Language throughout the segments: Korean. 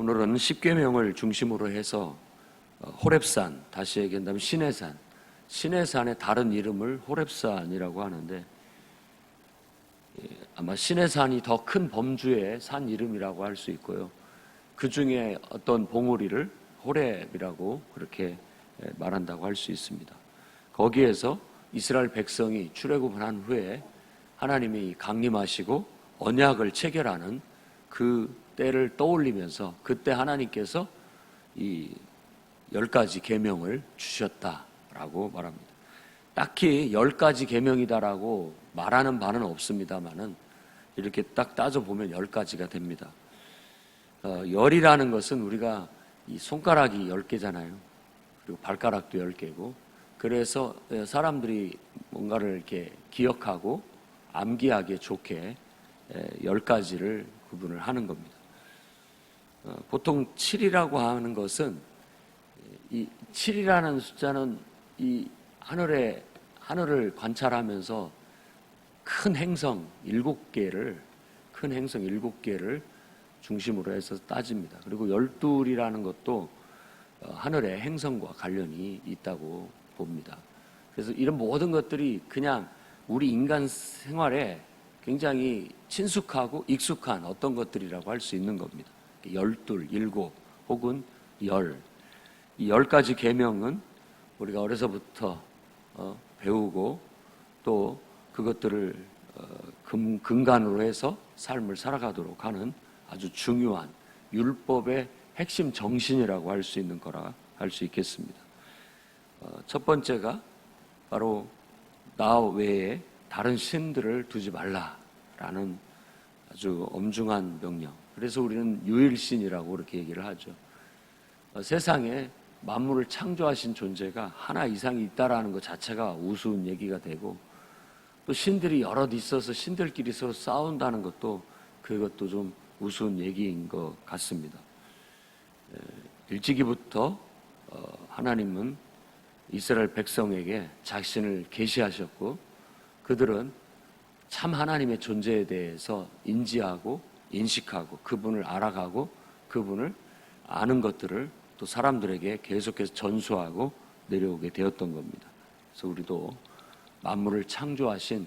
오늘은 십계명을 중심으로 해서 어, 호렙산 다시 얘기한다면 시내산 시내산의 다른 이름을 호렙산이라고 하는데 예, 아마 시내산이 더 큰 범주의 산 이름이라고 할 수 있고요. 그 중에 어떤 봉우리를 호렙이라고 그렇게 예, 말한다고 할 수 있습니다. 거기에서 이스라엘 백성이 출애굽을 한 후에 하나님이 강림하시고 언약을 체결하는 그 때를 떠올리면서 그때 하나님께서 이 열 가지 계명을 주셨다라고 말합니다. 딱히 열 가지 계명이다라고 말하는 바는 없습니다만은 이렇게 딱 따져 보면 열 가지가 됩니다. 어, 열이라는 것은 우리가 이 손가락이 열 개잖아요. 그리고 발가락도 열 개고 그래서 사람들이 뭔가를 이렇게 기억하고 암기하기에 좋게 열 가지를 구분을 하는 겁니다. 어, 보통 7이라고 하는 것은 이 7이라는 숫자는 이 하늘에 하늘을 관찰하면서 큰 행성 일곱 개를 큰 행성 일곱 개를 중심으로 해서 따집니다. 그리고 열둘이라는 것도 어, 하늘의 행성과 관련이 있다고 봅니다. 그래서 이런 모든 것들이 그냥 우리 인간 생활에 굉장히 친숙하고 익숙한 어떤 것들이라고 할 수 있는 겁니다. 열둘, 일곱 혹은 열. 이 열 가지 계명은 우리가 어려서부터 어, 배우고 또 그것들을 어, 금, 근간으로 해서 삶을 살아가도록 하는 아주 중요한 율법의 핵심 정신이라고 할 수 있는 거라 할 수 있겠습니다. 어, 첫 번째가 바로 나 외에 다른 신들을 두지 말라라는 아주 엄중한 명령. 그래서 우리는 유일신이라고 그렇게 얘기를 하죠. 어, 세상에 만물을 창조하신 존재가 하나 이상이 있다라는 것 자체가 우스운 얘기가 되고 또 신들이 여럿 있어서 신들끼리 서로 싸운다는 것도 그것도 좀 우스운 얘기인 것 같습니다. 일찍이부터 어, 하나님은 이스라엘 백성에게 자신을 계시하셨고 그들은 참 하나님의 존재에 대해서 인지하고 인식하고 그분을 알아가고 그분을 아는 것들을 또 사람들에게 계속해서 전수하고 내려오게 되었던 겁니다. 그래서 우리도 만물을 창조하신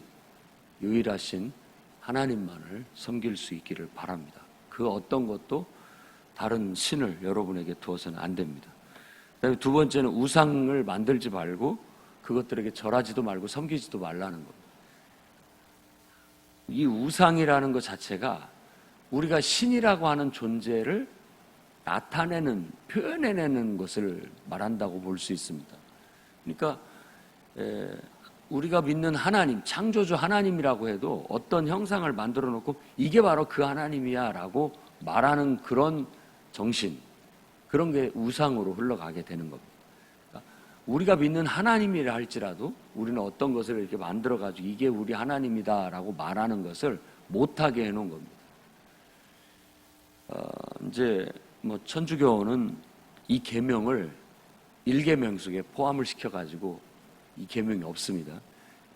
유일하신 하나님만을 섬길 수 있기를 바랍니다. 그 어떤 것도 다른 신을 여러분에게 두어서는 안 됩니다. 그다음에 두 번째는 우상을 만들지 말고 그것들에게 절하지도 말고 섬기지도 말라는 겁니다. 이 우상이라는 것 자체가 우리가 신이라고 하는 존재를 나타내는 표현해내는 것을 말한다고 볼 수 있습니다. 그러니까 에, 우리가 믿는 하나님, 창조주 하나님이라고 해도 어떤 형상을 만들어 놓고 이게 바로 그 하나님이야 라고 말하는 그런 정신, 그런 게 우상으로 흘러가게 되는 겁니다. 그러니까 우리가 믿는 하나님이라 할지라도 우리는 어떤 것을 이렇게 만들어 가지고 이게 우리 하나님이다 라고 말하는 것을 못하게 해놓은 겁니다. 어, 이제 뭐 천주교는 이 계명을 일계명 속에 포함을 시켜 가지고 이 계명이 없습니다.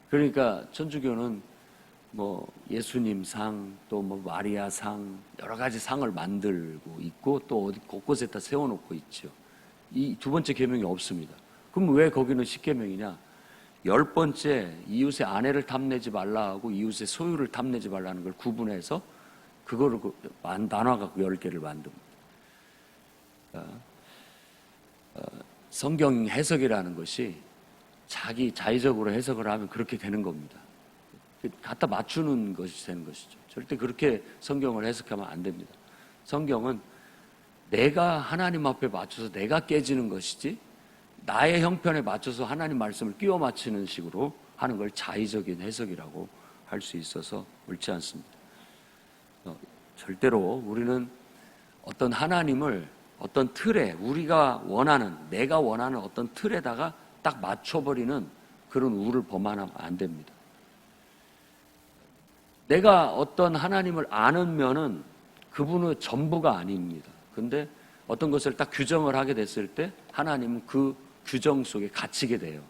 그러니까 천주교는 뭐 예수님 상, 또 뭐 마리아 상, 여러 가지 상을 만들고 있고 또 어디 곳곳에 다 세워놓고 있죠. 이 두 번째 계명이 없습니다. 그럼 왜 거기는 십계명이냐? 열 번째 이웃의 아내를 탐내지 말라 하고 이웃의 소유를 탐내지 말라는 걸 구분해서 그거를 그 나눠갖고 열 개를 만듭니다. 어, 성경 해석이라는 것이 자기 자의적으로 해석을 하면 그렇게 되는 겁니다. 갖다 맞추는 것이 되는 것이죠. 절대 그렇게 성경을 해석하면 안 됩니다. 성경은 내가 하나님 앞에 맞춰서 내가 깨지는 것이지 나의 형편에 맞춰서 하나님 말씀을 끼워 맞추는 식으로 하는 걸 자의적인 해석이라고 할 수 있어서 옳지 않습니다. 어, 절대로 우리는 어떤 하나님을 어떤 틀에 우리가 원하는 내가 원하는 어떤 틀에다가 딱 맞춰버리는 그런 우를 범하면 안 됩니다. 내가 어떤 하나님을 아는 면은 그분의 전부가 아닙니다. 근데 어떤 것을 딱 규정을 하게 됐을 때 하나님은 그 규정 속에 갇히게 돼요.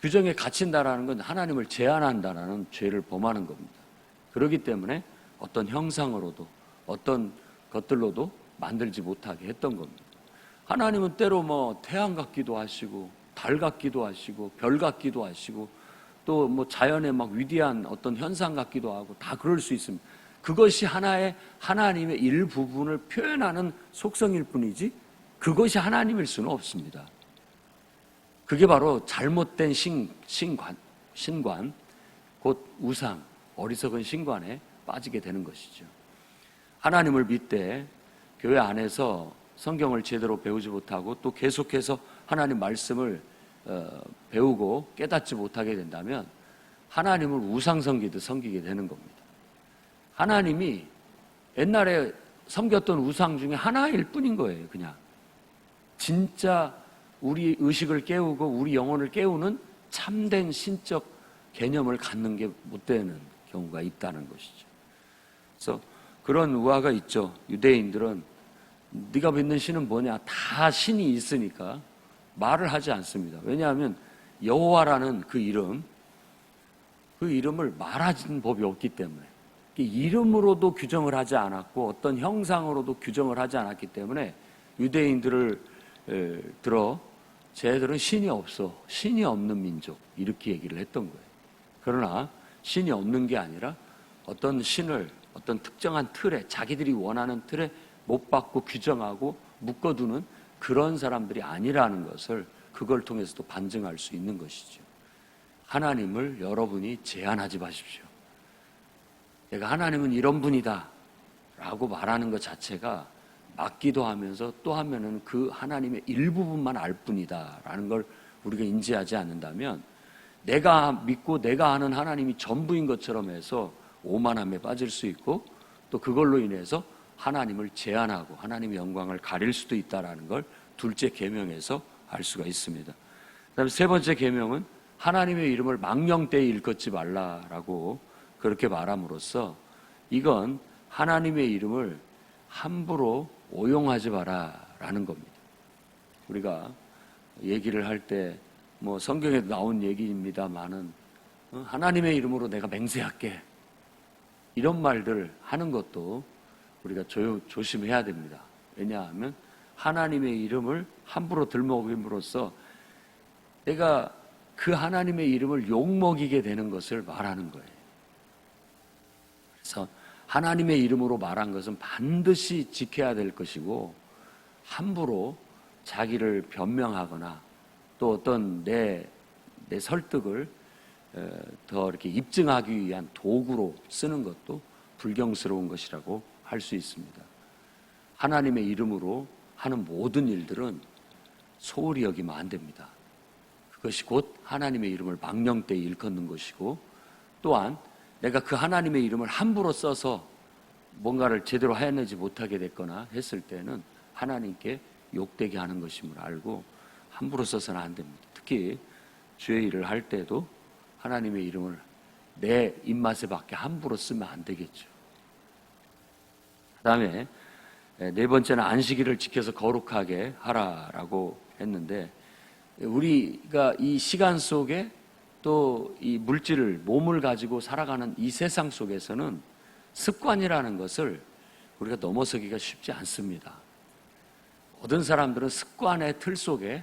규정에 갇힌다라는 건 하나님을 제한한다라는 죄를 범하는 겁니다. 그렇기 때문에 어떤 형상으로도 어떤 것들로도 만들지 못하게 했던 겁니다. 하나님은 때로 뭐 태양 같기도 하시고 달 같기도 하시고 별 같기도 하시고 또 뭐 자연의 막 위대한 어떤 현상 같기도 하고 다 그럴 수 있습니다. 그것이 하나의 하나님의 일부분을 표현하는 속성일 뿐이지 그것이 하나님일 수는 없습니다. 그게 바로 잘못된 신, 신관, 신관, 곧 우상, 어리석은 신관에 빠지게 되는 것이죠. 하나님을 믿되 교회 안에서 성경을 제대로 배우지 못하고 또 계속해서 하나님 말씀을 어, 배우고 깨닫지 못하게 된다면 하나님을 우상 섬기듯 섬기게 되는 겁니다. 하나님이 옛날에 섬겼던 우상 중에 하나일 뿐인 거예요, 그냥. 진짜 우리 의식을 깨우고 우리 영혼을 깨우는 참된 신적 개념을 갖는 게 못 되는 경우가 있다는 것이죠. 그래서 그런 우화가 있죠. 유대인들은 네가 믿는 신은 뭐냐? 다 신이 있으니까 말을 하지 않습니다. 왜냐하면 여호와라는 그 이름, 그 이름을 말하는 법이 없기 때문에 그 이름으로도 규정을 하지 않았고 어떤 형상으로도 규정을 하지 않았기 때문에 유대인들을 에, 들어 쟤들은 신이 없어 신이 없는 민족 이렇게 얘기를 했던 거예요. 그러나 신이 없는 게 아니라 어떤 신을 어떤 특정한 틀에 자기들이 원하는 틀에 못 받고 규정하고 묶어두는 그런 사람들이 아니라는 것을 그걸 통해서도 반증할 수 있는 것이죠. 하나님을 여러분이 제한하지 마십시오. 내가 하나님은 이런 분이다. 라고 말하는 것 자체가 맞기도 하면서 또 하면은 그 하나님의 일부분만 알 뿐이다. 라는 걸 우리가 인지하지 않는다면 내가 믿고 내가 아는 하나님이 전부인 것처럼 해서 오만함에 빠질 수 있고 또 그걸로 인해서 하나님을 제한하고 하나님의 영광을 가릴 수도 있다라는 걸 둘째 계명에서 알 수가 있습니다. 그다음에 세 번째 계명은 하나님의 이름을 망령되이 일컫지 말라라고 그렇게 말함으로써 이건 하나님의 이름을 함부로 오용하지 마라라는 겁니다. 우리가 얘기를 할 때 뭐 성경에 나온 얘기입니다만은 어, 하나님의 이름으로 내가 맹세할게 이런 말들 하는 것도 우리가 조, 조심해야 됩니다. 왜냐하면 하나님의 이름을 함부로 들먹임으로써 내가 그 하나님의 이름을 욕먹이게 되는 것을 말하는 거예요. 그래서 하나님의 이름으로 말한 것은 반드시 지켜야 될 것이고 함부로 자기를 변명하거나 또 어떤 내, 내 설득을 더 이렇게 입증하기 위한 도구로 쓰는 것도 불경스러운 것이라고 할 수 있습니다. 하나님의 이름으로 하는 모든 일들은 소홀히 여기면 안 됩니다. 그것이 곧 하나님의 이름을 망령되이 일컫는 것이고 또한 내가 그 하나님의 이름을 함부로 써서 뭔가를 제대로 해내지 못하게 됐거나 했을 때는 하나님께 욕되게 하는 것임을 알고 함부로 써서는 안 됩니다. 특히 주의 일을 할 때도 하나님의 이름을 내 입맛에 밖에 함부로 쓰면 안 되겠죠. 그 다음에 네 번째는 안식일을 지켜서 거룩하게 하라라고 했는데 우리가 이 시간 속에 또 이 물질을 몸을 가지고 살아가는 이 세상 속에서는 습관이라는 것을 우리가 넘어서기가 쉽지 않습니다. 모든 사람들은 습관의 틀 속에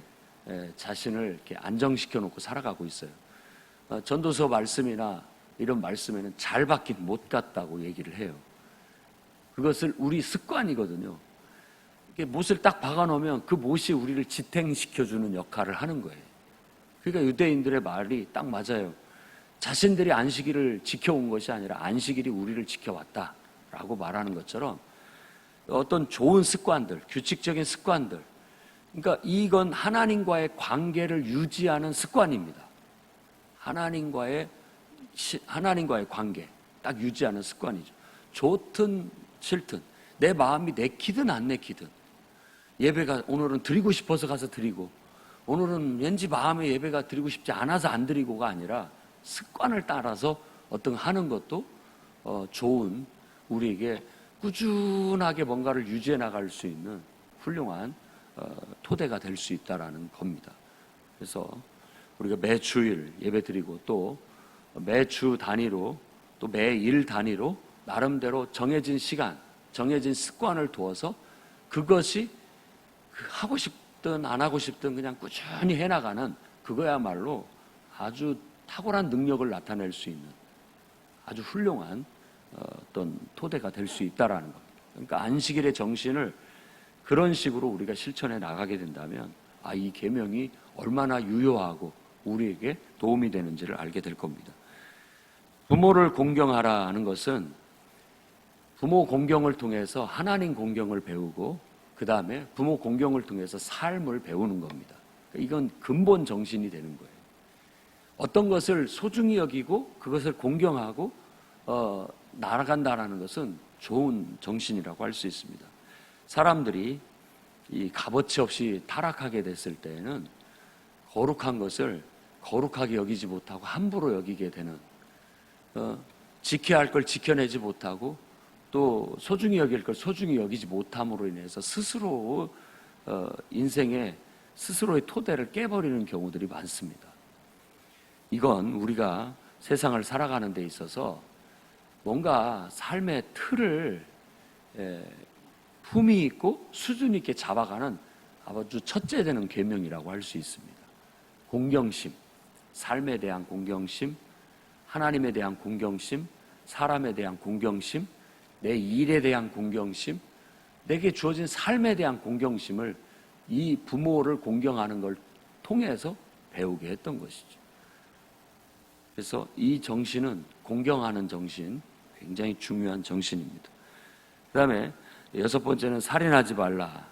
자신을 이렇게 안정시켜 놓고 살아가고 있어요. 어, 전도서 말씀이나 이런 말씀에는 잘 받긴 못 갔다고 얘기를 해요. 그것을 우리 습관이거든요. 못을 딱 박아놓으면 그 못이 우리를 지탱시켜주는 역할을 하는 거예요. 그러니까 유대인들의 말이 딱 맞아요. 자신들이 안식일을 지켜온 것이 아니라 안식일이 우리를 지켜왔다 라고 말하는 것처럼 어떤 좋은 습관들, 규칙적인 습관들, 그러니까 이건 하나님과의 관계를 유지하는 습관입니다. 하나님과의 하나님과의 관계 딱 유지하는 습관이죠. 좋든 싫든 내 마음이 내키든 안 내키든 예배가 오늘은 드리고 싶어서 가서 드리고 오늘은 왠지 마음에 예배가 드리고 싶지 않아서 안 드리고가 아니라 습관을 따라서 어떤 하는 것도 어, 좋은 우리에게 꾸준하게 뭔가를 유지해 나갈 수 있는 훌륭한 어, 토대가 될 수 있다라는 겁니다. 그래서 우리가 매 주일 예배 드리고 또 매 주 단위로 또 매일 단위로 나름대로 정해진 시간, 정해진 습관을 두어서 그것이 그 하고 싶든 안 하고 싶든 그냥 꾸준히 해나가는 그거야말로 아주 탁월한 능력을 나타낼 수 있는 아주 훌륭한 어, 어떤 토대가 될 수 있다라는 겁니다. 그러니까 안식일의 정신을 그런 식으로 우리가 실천해 나가게 된다면 아, 이 계명이 얼마나 유효하고 우리에게 도움이 되는지를 알게 될 겁니다. 부모를 공경하라는 것은 부모 공경을 통해서 하나님 공경을 배우고 그 다음에 부모 공경을 통해서 삶을 배우는 겁니다. 이건 근본 정신이 되는 거예요. 어떤 것을 소중히 여기고 그것을 공경하고 어, 날아간다라는 것은 좋은 정신이라고 할 수 있습니다. 사람들이 이 값어치 없이 타락하게 됐을 때에는 거룩한 것을 거룩하게 여기지 못하고 함부로 여기게 되는 어, 지켜야 할 걸 지켜내지 못하고 또 소중히 여길 걸 소중히 여기지 못함으로 인해서 스스로 어, 인생의 스스로의 토대를 깨버리는 경우들이 많습니다. 이건 우리가 세상을 살아가는 데 있어서 뭔가 삶의 틀을 에, 품위 있고 수준 있게 잡아가는 아주 첫째 되는 계명이라고 할 수 있습니다. 공경심, 삶에 대한 공경심, 하나님에 대한 공경심, 사람에 대한 공경심, 내 일에 대한 공경심, 내게 주어진 삶에 대한 공경심을 이 부모를 공경하는 걸 통해서 배우게 했던 것이죠. 그래서 이 정신은 공경하는 정신, 굉장히 중요한 정신입니다. 그 다음에 여섯 번째는 살인하지 말라.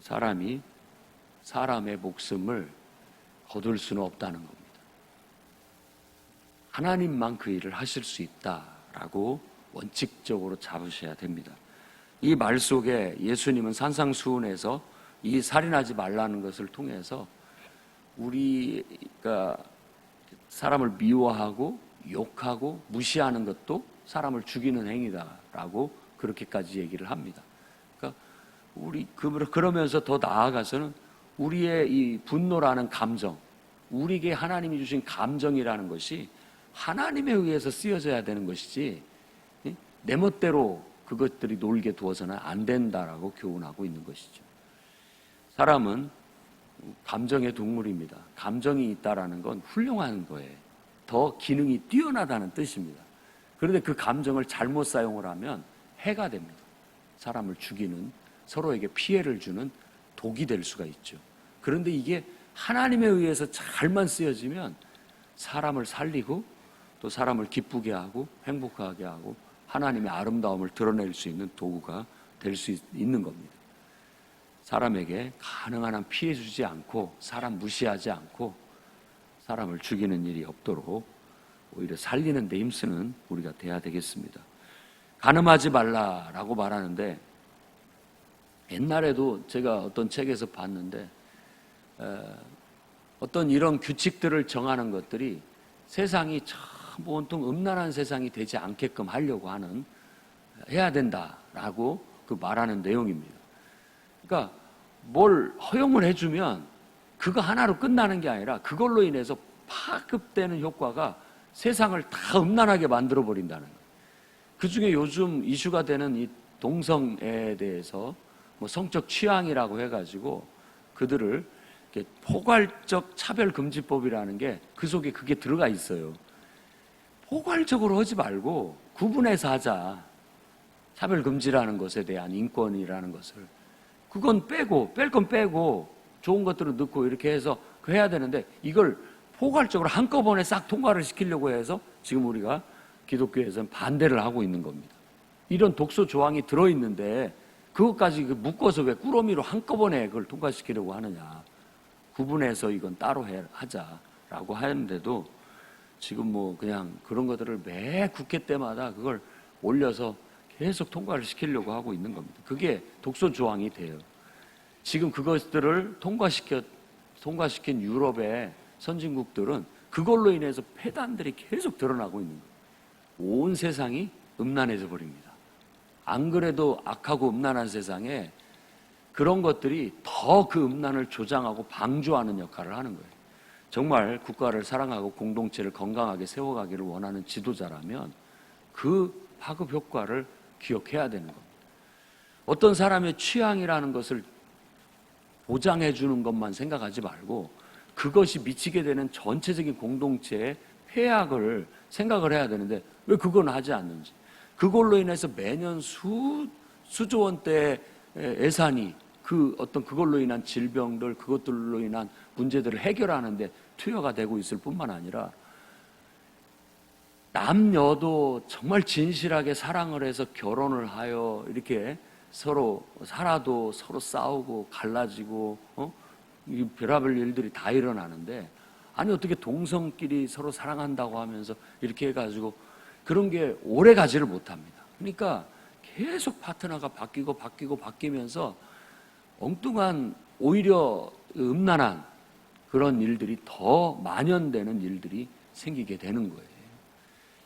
사람이 사람의 목숨을 거둘 수는 없다는 겁니다. 하나님만 그 일을 하실 수 있다라고 원칙적으로 잡으셔야 됩니다. 이 말 속에 예수님은 산상수훈에서 이 살인하지 말라는 것을 통해서 우리가 사람을 미워하고 욕하고 무시하는 것도 사람을 죽이는 행위다라고 그렇게까지 얘기를 합니다. 그러니까 우리 그- 그러면서 더 나아가서는 우리의 이 분노라는 감정, 우리에게 하나님이 주신 감정이라는 것이 하나님에 의해서 쓰여져야 되는 것이지 이? 내 멋대로 그것들이 놀게 두어서는 안 된다라고 교훈하고 있는 것이죠. 사람은 감정의 동물입니다. 감정이 있다라는 건 훌륭한 거예요. 더 기능이 뛰어나다는 뜻입니다. 그런데 그 감정을 잘못 사용을 하면 해가 됩니다. 사람을 죽이는 서로에게 피해를 주는 독이 될 수가 있죠. 그런데 이게 하나님에 의해서 잘만 쓰여지면 사람을 살리고 또 사람을 기쁘게 하고 행복하게 하고 하나님의 아름다움을 드러낼 수 있는 도구가 될 수 있는 겁니다. 사람에게 가능한 한 피해 주지 않고 사람 무시하지 않고 사람을 죽이는 일이 없도록 오히려 살리는 데 힘쓰는 우리가 돼야 되겠습니다. 가늠하지 말라라고 말하는데 옛날에도 제가 어떤 책에서 봤는데 에, 어떤 이런 규칙들을 정하는 것들이 세상이 참 온통 음란한 세상이 되지 않게끔 하려고 하는 해야 된다라고 그 말하는 내용입니다. 그러니까 뭘 허용을 해주면 그거 하나로 끝나는 게 아니라 그걸로 인해서 파급되는 효과가 세상을 다 음란하게 만들어 버린다는. 그 중에 요즘 이슈가 되는 이 동성애에 대해서 뭐 성적 취향이라고 해가지고 그들을 포괄적 차별금지법이라는 게 그 속에 그게 들어가 있어요. 포괄적으로 하지 말고 구분해서 하자. 차별 금지라는 것에 대한 인권이라는 것을. 그건 빼고, 뺄 건 빼고, 좋은 것들은 넣고 이렇게 해서 그 해야 되는데 이걸 포괄적으로 한꺼번에 싹 통과를 시키려고 해서 지금 우리가 기독교에서는 반대를 하고 있는 겁니다. 이런 독소 조항이 들어 있는데 그것까지 그 묶어서 왜 꾸러미로 한꺼번에 그걸 통과시키려고 하느냐. 구분해서 이건 따로 해, 하자라고 하는데도 지금 뭐 그냥 그런 것들을 매 국회 때마다 그걸 올려서 계속 통과를 시키려고 하고 있는 겁니다. 그게 독소 조항이 돼요. 지금 그것들을 통과시켜 통과시킨 유럽의 선진국들은 그걸로 인해서 폐단들이 계속 드러나고 있는 거예요. 온 세상이 음란해져 버립니다. 안 그래도 악하고 음란한 세상에 그런 것들이 더 그 음란을 조장하고 방조하는 역할을 하는 거예요. 정말 국가를 사랑하고 공동체를 건강하게 세워가기를 원하는 지도자라면 그 파급 효과를 기억해야 되는 겁니다. 어떤 사람의 취향이라는 것을 보장해 주는 것만 생각하지 말고 그것이 미치게 되는 전체적인 공동체의 폐악을 생각을 해야 되는데 왜 그건 하지 않는지 그걸로 인해서 매년 수 수조 원대의 예산이 그 어떤 그걸로 인한 질병들 그것들로 인한 문제들을 해결하는데 투여가 되고 있을 뿐만 아니라 남녀도 정말 진실하게 사랑을 해서 결혼을 하여 이렇게 서로 살아도 서로 싸우고 갈라지고 어? 이 별의별 일들이 다 일어나는데 아니 어떻게 동성끼리 서로 사랑한다고 하면서 이렇게 해가지고 그런 게 오래 가지를 못합니다. 그러니까 계속 파트너가 바뀌고 바뀌고 바뀌면서 엉뚱한 오히려 음란한 그런 일들이 더 만연되는 일들이 생기게 되는 거예요.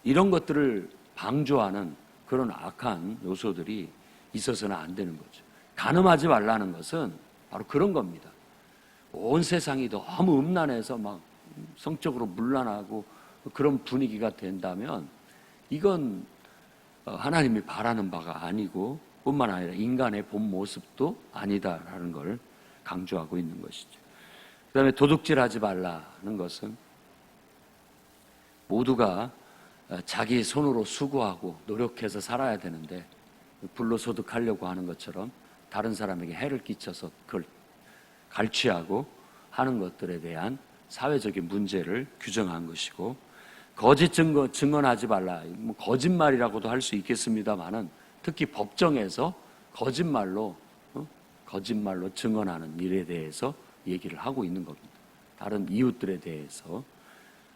이런 것들을 방조하는 그런 악한 요소들이 있어서는 안 되는 거죠. 가늠하지 말라는 것은 바로 그런 겁니다. 온 세상이 너무 음란해서 막 성적으로 문란하고 그런 분위기가 된다면 이건 어, 하나님이 바라는 바가 아니고 뿐만 아니라 인간의 본 모습도 아니다라는 걸 강조하고 있는 것이죠. 그 다음에 도둑질하지 말라는 것은 모두가 어, 자기 손으로 수고하고 노력해서 살아야 되는데 불로 소득하려고 하는 것처럼 다른 사람에게 해를 끼쳐서 그걸 갈취하고 하는 것들에 대한 사회적인 문제를 규정한 것이고 거짓 증거 증언하지 말라. 뭐 거짓말이라고도 할 수 있겠습니다만은 특히 법정에서 거짓말로 어? 거짓말로 증언하는 일에 대해서 얘기를 하고 있는 겁니다. 다른 이웃들에 대해서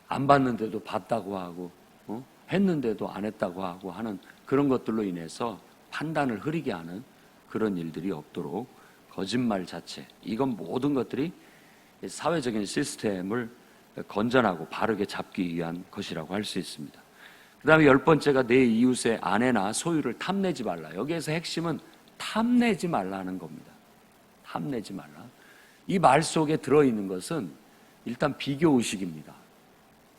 안 봤는데도 봤다고 하고 어? 했는데도 안 했다고 하고 하는 그런 것들로 인해서 판단을 흐리게 하는 그런 일들이 없도록 거짓말 자체 이건 모든 것들이 사회적인 시스템을 건전하고 바르게 잡기 위한 것이라고 할 수 있습니다. 그 다음에 열 번째가 내 이웃의 아내나 소유를 탐내지 말라. 여기에서 핵심은 탐내지 말라는 겁니다. 탐내지 말라. 이 말 속에 들어있는 것은 일단 비교의식입니다.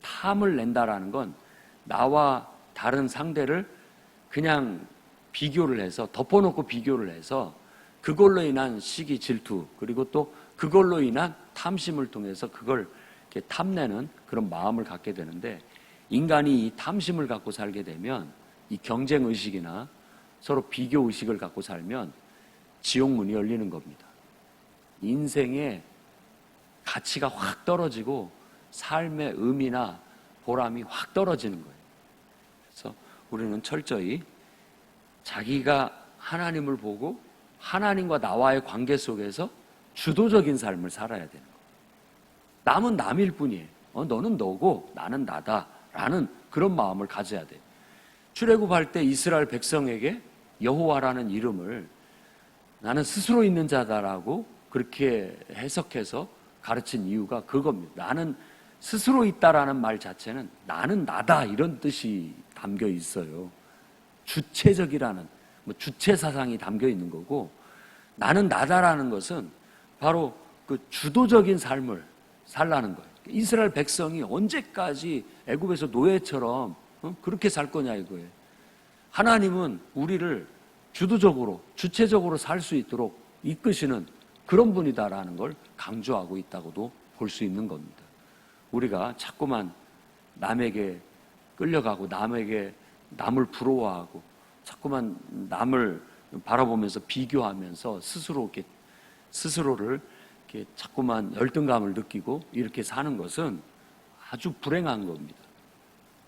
탐을 낸다라는 건 나와 다른 상대를 그냥 비교를 해서 덮어놓고 비교를 해서 그걸로 인한 시기 질투 그리고 또 그걸로 인한 탐심을 통해서 그걸 탐내는 그런 마음을 갖게 되는데 인간이 이 탐심을 갖고 살게 되면 이 경쟁 의식이나 서로 비교 의식을 갖고 살면 지옥 문이 열리는 겁니다. 인생의 가치가 확 떨어지고 삶의 의미나 보람이 확 떨어지는 거예요. 그래서 우리는 철저히 자기가 하나님을 보고 하나님과 나와의 관계 속에서 주도적인 삶을 살아야 되는 거예요. 남은 남일 뿐이에요. 어, 너는 너고 나는 나다 라는 그런 마음을 가져야 돼. 출애굽할 때 이스라엘 백성에게 여호와라는 이름을 나는 스스로 있는 자다라고 그렇게 해석해서 가르친 이유가 그겁니다. 나는 스스로 있다라는 말 자체는 나는 나다 이런 뜻이 담겨 있어요. 주체적이라는 뭐 주체 사상이 담겨 있는 거고 나는 나다라는 것은 바로 그 주도적인 삶을 살라는 거예요. 이스라엘 백성이 언제까지 애굽에서 노예처럼 어? 그렇게 살 거냐 이거예요. 하나님은 우리를 주도적으로 주체적으로 살 수 있도록 이끄시는 그런 분이다라는 걸 강조하고 있다고도 볼 수 있는 겁니다. 우리가 자꾸만 남에게 끌려가고 남에게 남을 부러워하고 자꾸만 남을 바라보면서 비교하면서 스스로 스스로를 이렇게 자꾸만 열등감을 느끼고 이렇게 사는 것은 아주 불행한 겁니다.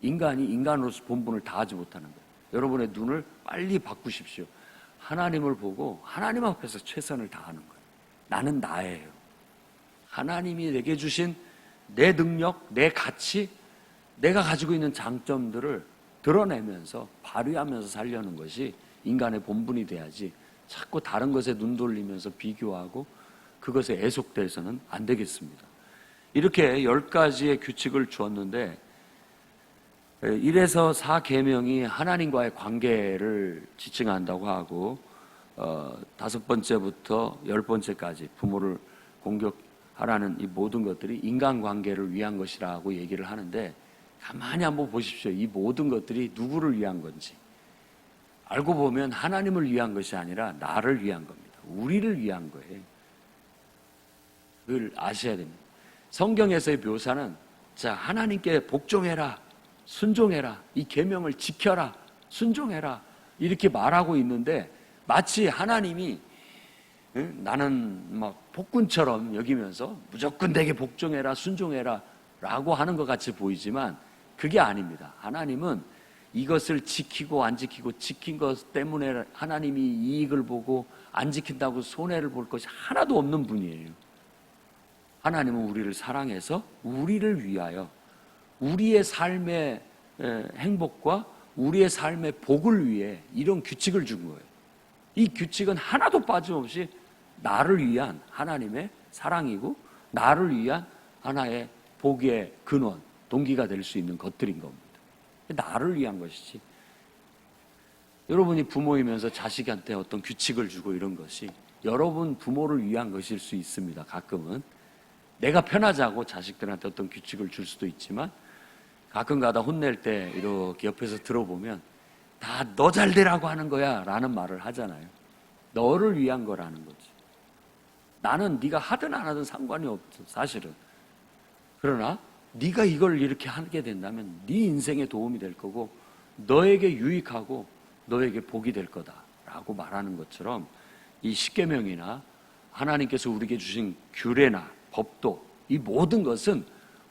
인간이 인간으로서 본분을 다하지 못하는 거예요. 여러분의 눈을 빨리 바꾸십시오. 하나님을 보고 하나님 앞에서 최선을 다하는 거예요. 나는 나예요. 하나님이 내게 주신 내 능력, 내 가치, 내가 가지고 있는 장점들을 드러내면서 발휘하면서 살려는 것이 인간의 본분이 돼야지 자꾸 다른 것에 눈 돌리면서 비교하고 그것에 애속돼서는 안 되겠습니다. 이렇게 열 가지의 규칙을 주었는데 1에서 4계명이 하나님과의 관계를 지칭한다고 하고 어, 다섯 번째부터 열 번째까지 부모를 공격하라는 이 모든 것들이 인간관계를 위한 것이라고 얘기를 하는데 가만히 한번 보십시오. 이 모든 것들이 누구를 위한 건지. 알고 보면 하나님을 위한 것이 아니라 나를 위한 겁니다. 우리를 위한 거예요. 그걸 아셔야 됩니다. 성경에서의 묘사는 자 하나님께 복종해라, 순종해라, 이 계명을 지켜라, 순종해라 이렇게 말하고 있는데 마치 하나님이 응? 나는 막 폭군처럼 여기면서 무조건 내게 복종해라, 순종해라 라고 하는 것 같이 보이지만 그게 아닙니다. 하나님은 이것을 지키고 안 지키고 지킨 것 때문에 하나님이 이익을 보고 안 지킨다고 손해를 볼 것이 하나도 없는 분이에요. 하나님은 우리를 사랑해서 우리를 위하여 우리의 삶의 에, 행복과 우리의 삶의 복을 위해 이런 규칙을 준 거예요. 이 규칙은 하나도 빠짐없이 나를 위한 하나님의 사랑이고 나를 위한 하나의 복의 근원, 동기가 될 수 있는 것들인 겁니다. 나를 위한 것이지. 여러분이 부모이면서 자식한테 어떤 규칙을 주고 이런 것이 여러분 부모를 위한 것일 수 있습니다. 가끔은. 내가 편하자고 자식들한테 어떤 규칙을 줄 수도 있지만 가끔 가다 혼낼 때 이렇게 옆에서 들어보면 다 너 잘 되라고 하는 거야 라는 말을 하잖아요. 너를 위한 거라는 거지. 나는 네가 하든 안 하든 상관이 없어 사실은. 그러나 네가 이걸 이렇게 하게 된다면 네 인생에 도움이 될 거고 너에게 유익하고 너에게 복이 될 거다라고 말하는 것처럼 이 십계명이나 하나님께서 우리에게 주신 규례나 법도 이 모든 것은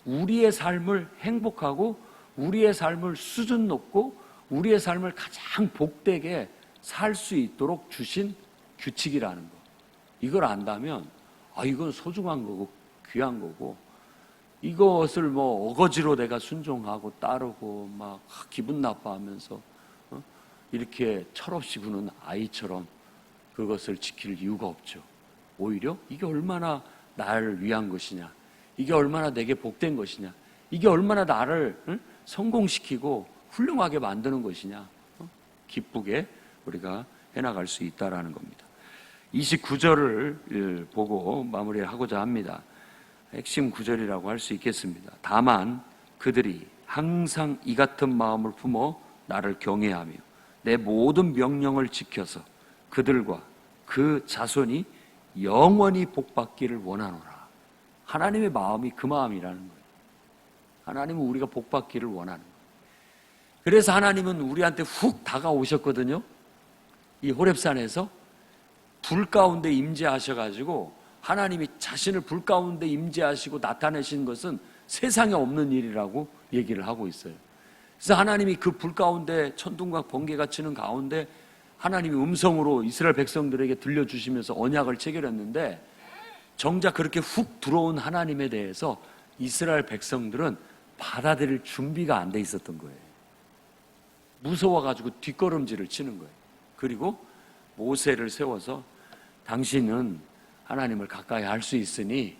우리의 삶을 행복하고 우리의 삶을 수준 높고 우리의 삶을 가장 복되게 살 수 있도록 주신 규칙이라는 거. 이걸 안다면 아 이건 소중한 거고 귀한 거고 이것을 뭐 어거지로 내가 순종하고 따르고 막 기분 나빠하면서 어? 이렇게 철없이 구는 아이처럼 그것을 지킬 이유가 없죠. 오히려 이게 얼마나 나를 위한 것이냐, 이게 얼마나 내게 복된 것이냐, 이게 얼마나 나를 응? 성공시키고 훌륭하게 만드는 것이냐, 어? 기쁘게 우리가 해나갈 수 있다라는 겁니다. 29절을 보고 마무리하고자 합니다. 핵심 구절이라고 할 수 있겠습니다. 다만 그들이 항상 이 같은 마음을 품어 나를 경외하며 내 모든 명령을 지켜서 그들과 그 자손이 영원히 복받기를 원하노라. 하나님의 마음이 그 마음이라는 거예요. 하나님은 우리가 복받기를 원하는 거예요. 그래서 하나님은 우리한테 훅 다가오셨거든요. 이 호랩산에서 불 가운데 임재하셔가지고 하나님이 자신을 불 가운데 임재하시고 나타내신 것은 세상에 없는 일이라고 얘기를 하고 있어요. 그래서 하나님이 그 불 가운데 천둥과 번개가 치는 가운데 하나님이 음성으로 이스라엘 백성들에게 들려주시면서 언약을 체결했는데 정작 그렇게 훅 들어온 하나님에 대해서 이스라엘 백성들은 받아들일 준비가 안 돼 있었던 거예요. 무서워가지고 뒷걸음질을 치는 거예요. 그리고 모세를 세워서 당신은 하나님을 가까이 할 수 있으니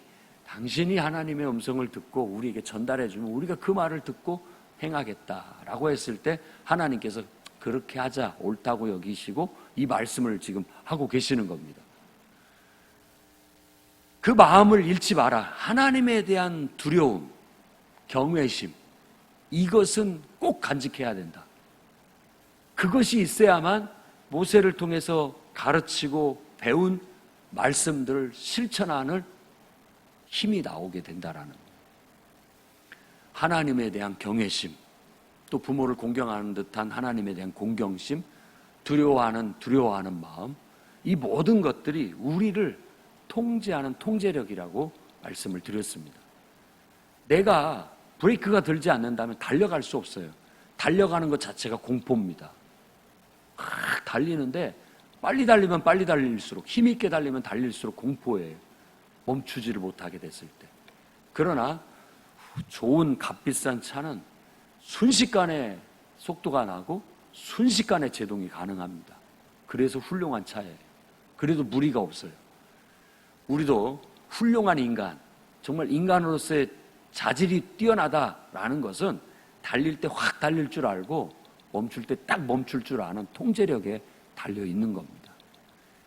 당신이 하나님의 음성을 듣고 우리에게 전달해 주면 우리가 그 말을 듣고 행하겠다라고 했을 때 하나님께서 그렇게 하자 옳다고 여기시고 이 말씀을 지금 하고 계시는 겁니다. 그 마음을 잃지 마라. 하나님에 대한 두려움, 경외심, 이것은 꼭 간직해야 된다. 그것이 있어야만 모세를 통해서 가르치고 배운 말씀들을 실천하는 힘이 나오게 된다라는. 하나님에 대한 경외심, 또 부모를 공경하는 듯한 하나님에 대한 공경심, 두려워하는 두려워하는 마음, 이 모든 것들이 우리를 통제하는 통제력이라고 말씀을 드렸습니다. 내가 브레이크가 들지 않는다면 달려갈 수 없어요. 달려가는 것 자체가 공포입니다. 막 달리는데 빨리 달리면 빨리 달릴수록 힘있게 달리면 달릴수록 공포예요. 멈추지를 못하게 됐을 때. 그러나 좋은 값비싼 차는 순식간에 속도가 나고 순식간에 제동이 가능합니다. 그래서 훌륭한 차예요. 그래도 무리가 없어요. 우리도 훌륭한 인간, 정말 인간으로서의 자질이 뛰어나다라는 것은 달릴 때 확 달릴 줄 알고 멈출 때 딱 멈출 줄 아는 통제력에 달려 있는 겁니다.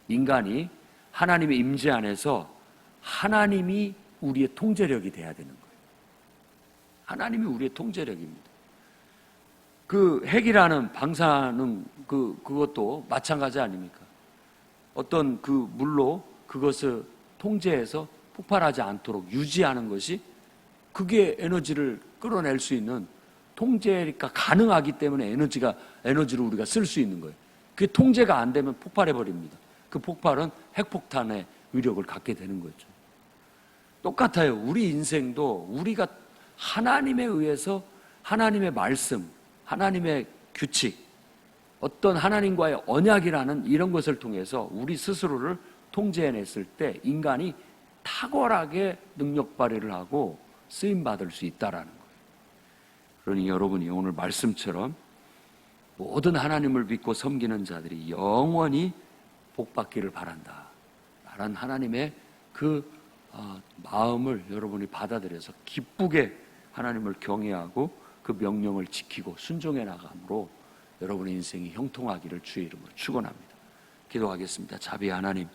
인간이 하나님의 임재 안에서 하나님이 우리의 통제력이 돼야 되는 거예요. 하나님이 우리의 통제력입니다. 그 핵이라는 방사능 그 그것도 마찬가지 아닙니까? 어떤 그 물로 그것을 통제해서 폭발하지 않도록 유지하는 것이 그게 에너지를 끌어낼 수 있는 통제가 가능하기 때문에 에너지가 에너지를 우리가 쓸 수 있는 거예요. 그게 통제가 안 되면 폭발해 버립니다. 그 폭발은 핵폭탄의 위력을 갖게 되는 거죠. 똑같아요. 우리 인생도 우리가 하나님에 의해서 하나님의 말씀, 하나님의 규칙, 어떤 하나님과의 언약이라는 이런 것을 통해서 우리 스스로를 통제해냈을 때 인간이 탁월하게 능력 발휘를 하고 쓰임 받을 수 있다라는 거예요. 그러니 여러분이 오늘 말씀처럼 모든 하나님을 믿고 섬기는 자들이 영원히 복받기를 바란다. 라는 하나님의 그 어, 마음을 여러분이 받아들여서 기쁘게 하나님을 경외하고 그 명령을 지키고 순종해 나감으로 여러분의 인생이 형통하기를 주의 이름으로 축원합니다. 기도하겠습니다. 자비 하나님.